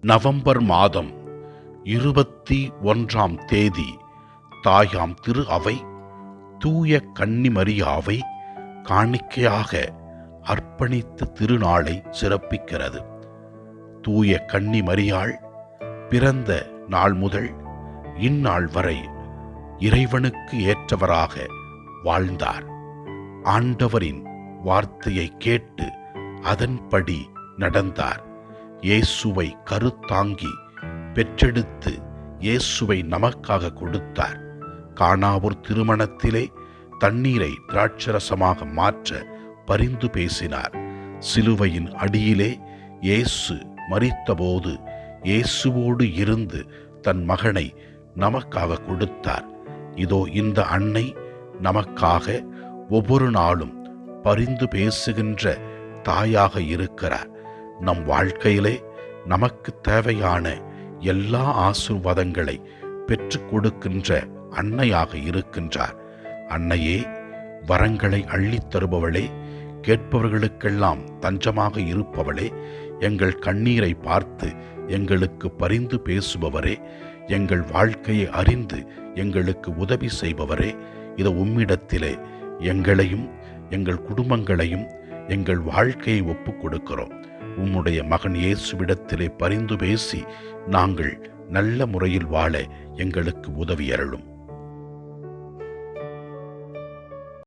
November மாதம் இருபத்தி ஒன்றாம் தேதி தாயாம் திரு அவை தூய கன்னிமரியாவை காணிக்கையாக அர்ப்பணித்த திருநாளை சிறப்பிக்கிறது. தூய கன்னிமரியாள் பிறந்த நாள் முதல் இந்நாள் வரை இறைவனுக்கு ஏற்றவராக வாழ்ந்தார். ஆண்டவரின் வார்த்தையை கேட்டு அதன்படி நடந்தார். இயேசுவை கருத்தாங்கி பெற்றெடுத்து இயேசுவை நமக்காக கொடுத்தார். காணாவூர் திருமணத்திலே தண்ணீரை திராட்சரசமாக மாற்ற பரிந்து பேசினார். சிலுவையின் அடியிலே இயேசு மரித்தபோது இயேசுவோடு இருந்து தன் மகனை நமக்காக கொடுத்தார். இதோ இந்த அன்னை நமக்காக ஒவ்வொரு நாளும் பரிந்து பேசுகின்ற தாயாக இருக்கிறார். நம் வாழ்க்கையிலே நமக்கு தேவையான எல்லா ஆசீர்வாதங்களை பெற்றுக் கொடுக்கின்ற அன்னையாக இருக்கின்றார். அன்னையே வரங்களை அள்ளித் தருபவளே கேட்பவர்களுக்கெல்லாம் தஞ்சமாக இருப்பவளே எங்கள் கண்ணீரை பார்த்து எங்களுக்கு பரிந்து பேசுபவரே எங்கள் வாழ்க்கையை அறிந்து எங்களுக்கு உதவி செய்பவரே இதை உம்மிடத்திலே எங்களையும் எங்கள் குடும்பங்களையும் எங்கள் வாழ்க்கையை ஒப்புக் கொடுக்கிறோம். உம்முடைய மகன் இயேசுவிடத்திலே பரிந்து பேசி நாங்கள் நல்ல முறையில் வாழ எங்களுக்கு உதவி அருளும்.